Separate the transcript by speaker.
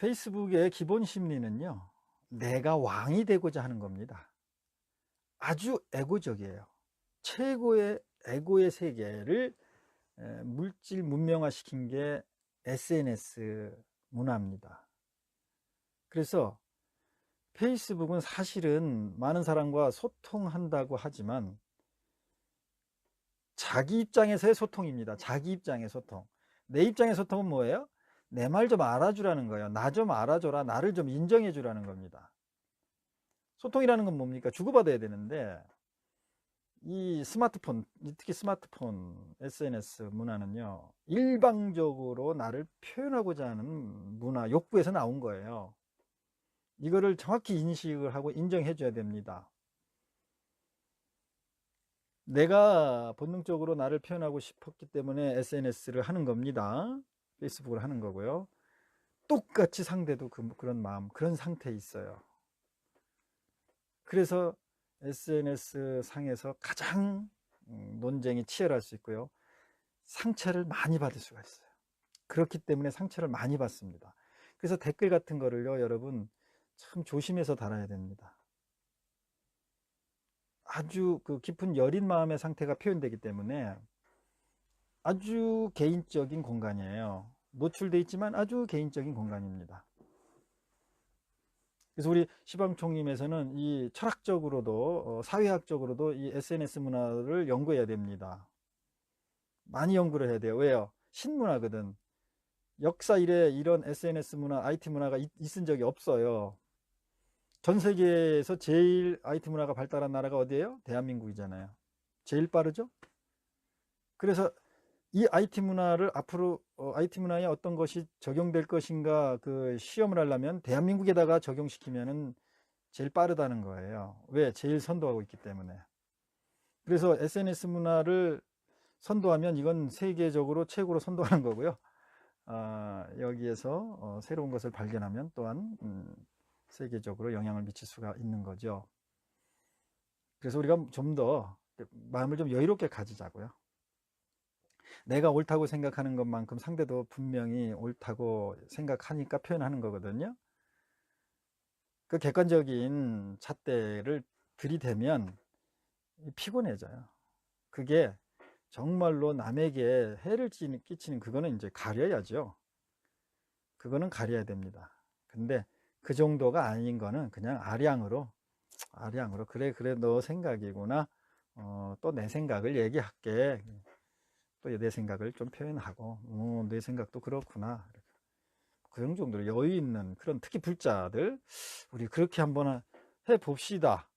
Speaker 1: 페이스북의 기본 심리는요, 내가 왕이 되고자 하는 겁니다. 아주 에고적이에요. 최고의 에고의 세계를 에, 물질 문명화 시킨 게 SNS 문화입니다. 그래서 페이스북은 사실은 많은 사람과 소통한다고 하지만 자기 입장에서의 소통입니다. 자기 입장의 소통. 내 입장의 소통은 뭐예요? 내 말 좀 알아주라는 거예요. 나 좀 알아줘라. 나를 좀 인정해 주라는 겁니다. 소통이라는 건 뭡니까? 주고받아야 되는데 이 스마트폰, 특히 스마트폰, SNS 문화는요, 일방적으로 나를 표현하고자 하는 문화, 욕구에서 나온 거예요. 이거를 정확히 인식을 하고 인정해 줘야 됩니다. 내가 본능적으로 나를 표현하고 싶었기 때문에 SNS를 하는 겁니다. 페이스북을 하는 거고요. 똑같이 상대도 그, 그런 마음, 그런 상태에 있어요. 그래서 SNS 상에서 가장 음, 논쟁이 치열할 수 있고요. 상처를 많이 받을 수가 있어요. 그렇기 때문에 상처를 많이 받습니다. 그래서 댓글 같은 거를요, 여러분, 참 조심해서 달아야 됩니다. 아주 그 깊은 여린 마음의 상태가 표현되기 때문에 아주 개인적인 공간이에요. 노출돼 있지만 아주 개인적인 공간입니다. 그래서 우리 시방총님에서는 이 철학적으로도 어, 사회학적으로도 이 SNS 문화를 연구해야 됩니다. 많이 연구를 해야 돼요. 왜요? 신문화거든. 역사 이래 이런 SNS 문화, IT 문화가 있, 있은 적이 없어요. 전 세계에서 제일 IT 문화가 발달한 나라가 어디예요? 대한민국이잖아요. 제일 빠르죠? 그래서 이 IT 문화를 앞으로 어, IT 문화에 어떤 것이 적용될 것인가 그 시험을 하려면 대한민국에다가 적용시키면은 제일 빠르다는 거예요. 왜? 제일 선도하고 있기 때문에. 그래서 SNS 문화를 선도하면 이건 세계적으로 최고로 선도하는 거고요. 아, 여기에서 어, 새로운 것을 발견하면 또한 음, 세계적으로 영향을 미칠 수가 있는 거죠. 그래서 우리가 좀 더 마음을 좀 여유롭게 가지자고요. 내가 옳다고 생각하는 것만큼 상대도 분명히 옳다고 생각하니까 표현하는 거거든요. 그 객관적인 잣대를 들이대면 피곤해져요. 그게 정말로 남에게 해를 끼치는 그거는 이제 가려야죠. 그거는 가려야 됩니다. 근데 그 정도가 아닌 거는 그냥 아량으로 아량으로 그래 그래 너 생각이구나 어, 또 내 생각을 얘기할게 또 내 생각을 좀 표현하고 어, 내 생각도 그렇구나. 그런 정도로 여유 있는 그런 특히 불자들 우리 그렇게 한번 해 봅시다